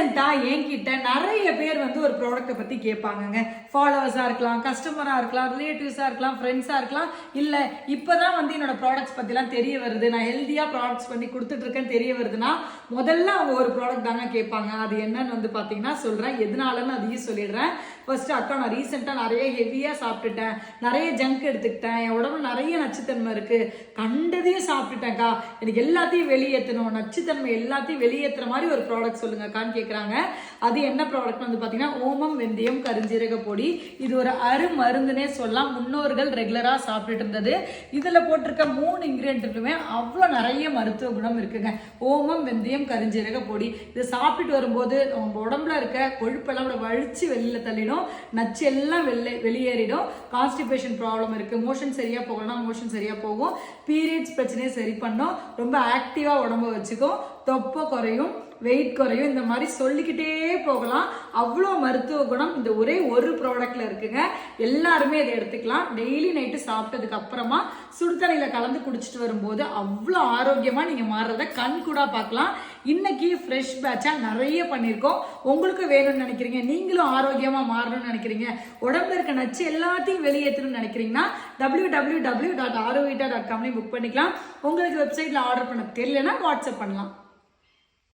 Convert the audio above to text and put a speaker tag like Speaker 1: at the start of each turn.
Speaker 1: ரீசெண்டாக என்கிட்ட நிறைய பேர் வந்து ஒரு ப்ராடக்ட்டை பற்றி கேட்பாங்கங்க. ஃபாலோவர்ஸாக இருக்கலாம் கஸ்டமராக இருக்கலாம் ரிலேட்டிவ்ஸாக இருக்கலாம் ஃப்ரெண்ட்ஸாக இருக்கலாம். இல்லை இப்போ தான் வந்து என்னோட ப்ராடக்ட்ஸ் பற்றிலாம் தெரிய வருது. நான் ஹெல்த்தியாக ப்ராடக்ட்ஸ் பண்ணி கொடுத்துட்ருக்கேன்னு தெரிய வருதுன்னா முதல்ல அவங்க ஒரு ப்ராடக்ட் தாங்க கேட்பாங்க. அது என்னன்னு வந்து பார்த்தீங்கன்னா சொல்கிறேன் எதனாலன்னு அதையும் சொல்லிடுறேன். ஃபஸ்ட்டு அக்கா நான் ரீசெண்டாக நிறைய ஹெவியாக சாப்பிட்டுட்டேன். நிறைய ஜங்க் எடுத்துக்கிட்டேன். என் உடம்புல நிறைய நச்சுத்தன்மை இருக்குது கண்டதையும் சாப்பிட்டுட்டேன்க்கா எனக்கு எல்லாத்தையும் வெளியேற்றணும் நச்சுத்தன்மை எல்லாத்தையும் வெளியேற்றுற மாதிரி ஒரு ப்ராடக்ட் சொல்லுங்கக்கான்னு கேட்குறாங்க அது என்ன ப்ராடக்ட் வந்து பார்த்தீங்கன்னா ஓமம் வெந்தயம் கருஞ்சீரக பொடி. இது ஒரு அரு மருந்துனே சொல்லலாம். முன்னோர்கள் ரெகுலராக சாப்பிட்டுட்டு இருந்தது. இதில் போட்டிருக்க மூணு இன்க்ரீடியன்ட்டுமே அவ்வளோ நிறைய மருத்துவ குணம் இருக்குங்க. ஓமம் வெந்தயம் கருஞ்சீரக பொடி. இது சாப்பிட்டுட்டு வரும்போது நம்ம உடம்புல இருக்க கொழுப்பெல்லாம் வழித்து வழிச்சு வெளியில் தள்ளிடும். நச்சு எல்லாம் வெளியே வெளியேறிடும். கான்ஸ்டிபேஷன் ப்ராப்ளம் இருக்குது மோஷன் சரியாக போகலன்னா மோஷன் சரியாக போகும். பீரியட்ஸ் பிரச்சனையை சரி பண்ணும். ரொம்ப ஆக்டிவாக உடம்ப வச்சுக்கும். தொப்பை குறையும் வெயிட் குறையும் இந்த மாதிரி சொல்லிக்கிட்டே போகலாம். அவ்வளோ மருத்துவ குணம் இந்த ஒரே ஒரு ப்ராடக்ட்ல இருக்குங்க. எல்லாருமே இதை எடுத்துக்கலாம். டெய்லி நைட்டு சாப்பிட்டதுக்கு அப்புறமா சுடுதண்ணியில் கலந்து குடிச்சிட்டு வரும்போது அவ்வளோ ஆரோக்கியமாக நீங்கள் மாறுறத கண் கூட பார்க்கலாம். இன்னைக்கு ஃப்ரெஷ் பேட்சாக நிறைய பண்ணியிருக்கோம். உங்களுக்கு வேணும்னு நினைக்கிறீங்க நீங்களும் ஆரோக்கியமாக மாறணும்னு நினைக்கிறீங்க உடம்புல இருக்க நச்சு எல்லாத்தையும் வெளியேற்றணும்னு நினைக்கிறீங்கன்னா W W W dot Arovita dot காம்லேயும் book பண்ணிக்கலாம். உங்களுக்கு வெப்சைட்டில் ஆர்டர் பண்ண தெரியலன்னா வாட்ஸ்அப் பண்ணலாம்.